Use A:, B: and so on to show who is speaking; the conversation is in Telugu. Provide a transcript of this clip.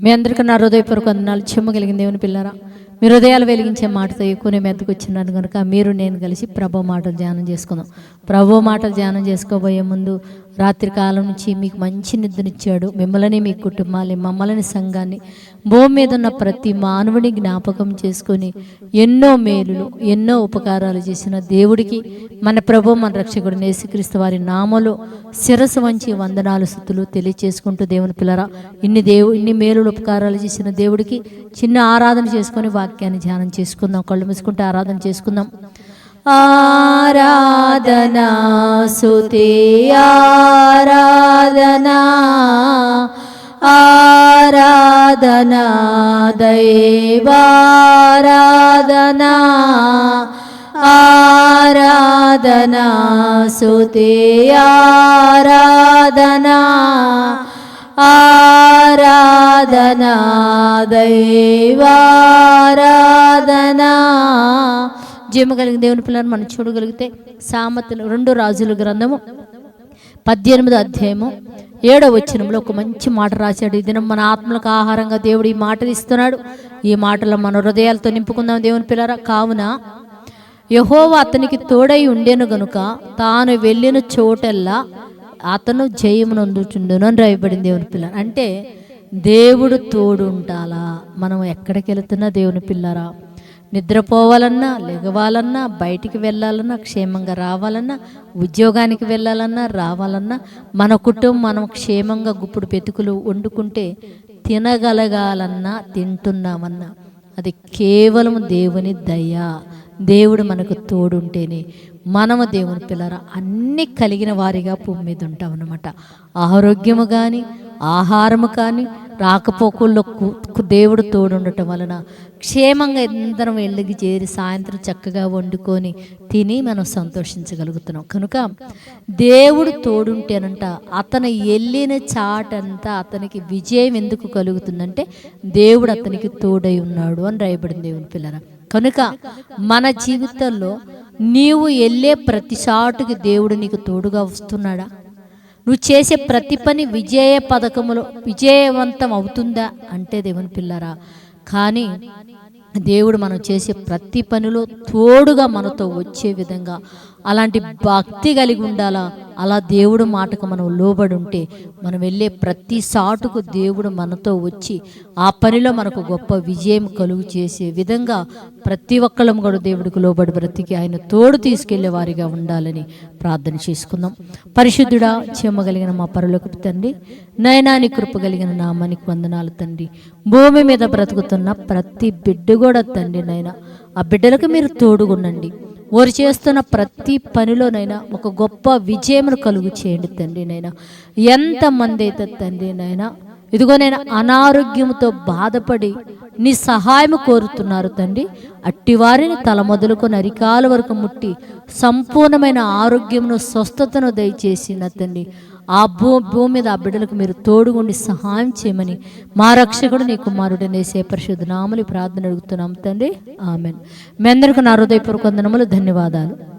A: మీ అందరికీ నా హృదయపూర్వక వందనాలు. చెమ్మగలిగిన దేవుని పిల్లరా మీ హృదయాలు వెలిగించే మాటతో ఎక్కువనే నేను కనుక మీరు నేను కలిసి ప్రభు మాటలు ధ్యానం చేసుకుందాం. ప్రభు మాటలు ధ్యానం చేసుకోబోయే ముందు రాత్రి కాలం నుంచి మీకు మంచి నిద్రనిచ్చాడు. మిమ్మల్ని మీ కుటుంబాన్ని మమ్మల్ని సంఘాన్ని భూమి మీద ఉన్న ప్రతి మానవుని జ్ఞాపకం చేసుకొని ఎన్నో మేలులు ఎన్నో ఉపకారాలు చేసిన దేవుడికి మన ప్రభు మన రక్షకుడు నేసుక్రీస్తు వారి నామలో శిరస్సు వంచి వందనాలు స్థుతులు తెలియచేసుకుంటూ దేవుని పిల్లరా ఇన్ని దేవు ఇన్ని మేలులు ఉపకారాలు చేసిన దేవుడికి చిన్న ఆరాధన చేసుకొని వాక్యాన్ని ధ్యానం చేసుకుందాం కళ్ళు మూసుకుంటే ఆరాధన చేసుకుందాం. ఆరాధనా సుతి ఆరాధనా ఆరాధనా దైవారాధనా ఆరాధనా సుతి ఆరాధనా ఆరాధనా దైవారాధనా జీమ కలిగిన దేవుని పిల్లలు మనం చూడగలిగితే సామతలు రెండు రాజుల గ్రంథము పద్దెనిమిది అధ్యాయము ఏడో వచ్చినంలో ఒక మంచి మాట రాశాడు. ఈ దినం మన ఆత్మలకు ఆహారంగా దేవుడు ఈ మాటలు ఇస్తున్నాడు. ఈ మాటలు మన హృదయాలతో నింపుకుందాం దేవుని పిల్లరా. కావున యహోవా అతనికి తోడై ఉండెను గనుక తాను వెళ్ళిన చోటల్లా అతను జయమునందుచుండును అని రాయబడింది దేవుని పిల్ల. అంటే దేవుడు తోడు ఉండాలా మనం ఎక్కడికి వెళుతున్నా దేవుని పిల్లరా? నిద్రపోవాలన్నా లెగవాలన్నా బయటికి వెళ్ళాలన్నా క్షేమంగా రావాలన్నా ఉద్యోగానికి వెళ్ళాలన్నా రావాలన్నా మన కుటుంబం మనం క్షేమంగా గుప్పుడు పెతుకులు వండుకుంటే తినగలగాలన్నా తింటున్నామన్నా అది కేవలం దేవుని దయ. దేవుడు మనకు తోడుంటేనే మనము దేవుని పిల్లర అన్నీ కలిగిన వారిగా భూమి మీద ఉంటాం అన్నమాట ఆరోగ్యము కానీ ఆహారము కానీ రాకపోకల్లో దేవుడు తోడుండటం వలన క్షేమంగా ఎందరం వెళ్ళకి చేరి సాయంత్రం చక్కగా వండుకొని తిని మనం సంతోషించగలుగుతున్నాం. కనుక దేవుడు తోడుంటేనంట అతను వెళ్ళిన చాటంతా అతనికి విజయం ఎందుకు కలుగుతుందంటే దేవుడు అతనికి తోడై ఉన్నాడు అని రాయబడింది దేవుని పిల్లర. కనుక మన జీవితంలో నీవు వెళ్ళే ప్రతి చాటుకి దేవుడు నీకు తోడుగా వస్తున్నాడా? నువ్వు చేసే ప్రతి పని విజయ పథకములో విజయవంతం అవుతుందా అంటే దేవుని పిల్లరా కానీ దేవుడు మనం చేసే ప్రతి పనిలో తోడుగా మనతో వచ్చే విధంగా అలాంటి భక్తి కలిగి ఉండాలా? అలా దేవుడు మాటకు మనం లోబడి ఉంటే మనం వెళ్ళే ప్రతి సాటుకు దేవుడు మనతో వచ్చి ఆ పనిలో మనకు గొప్ప విజయం కలుగు చేసే విధంగా ప్రతి ఒక్కళ్ళం కూడా దేవుడికి లోబడి బ్రతికి ఆయన తోడు తీసుకెళ్ళే వారిగా ఉండాలని ప్రార్థన చేసుకుందాం. పరిశుద్ధుడా చెమ్మగలిగిన మా పరులకు తండ్రి నయనాని కృప కలిగిన నామానికి వందనాలు తండ్రి. భూమి మీద బ్రతుకుతున్న ప్రతి బిడ్డ కూడా తండ్రి నైనా ఆ బిడ్డలకు మీరు తోడుగుండండి. వారు చేస్తున్న ప్రతి పనిలోనైనా ఒక గొప్ప విజయమును కలుగు చేయండి తండ్రి నైనా ఎంతమంది అయితే తండ్రి నైనా ఇదిగో నేను అనారోగ్యంతో బాధపడి నీ సహాయం కోరుతున్నారు తండ్రి. అట్టివారిని తల మొదలుకొని అరికాల వరకు ముట్టి సంపూర్ణమైన ఆరోగ్యమును స్వస్థతను దయచేసి తండ్రి. ఆ భూ భూమి మీద ఆ బిడ్డలకు మీరు తోడుగుండి సహాయం చేయమని మా రక్షకుడు నీ కుమారుడు నేసే పరిశుద్ధ నామలి ప్రార్థన అడుగుతున్నాం తండ్రి. ఆమెన్. మీ అందరికీ నా హృదయపూర్వక వందనములు ధన్యవాదాలు.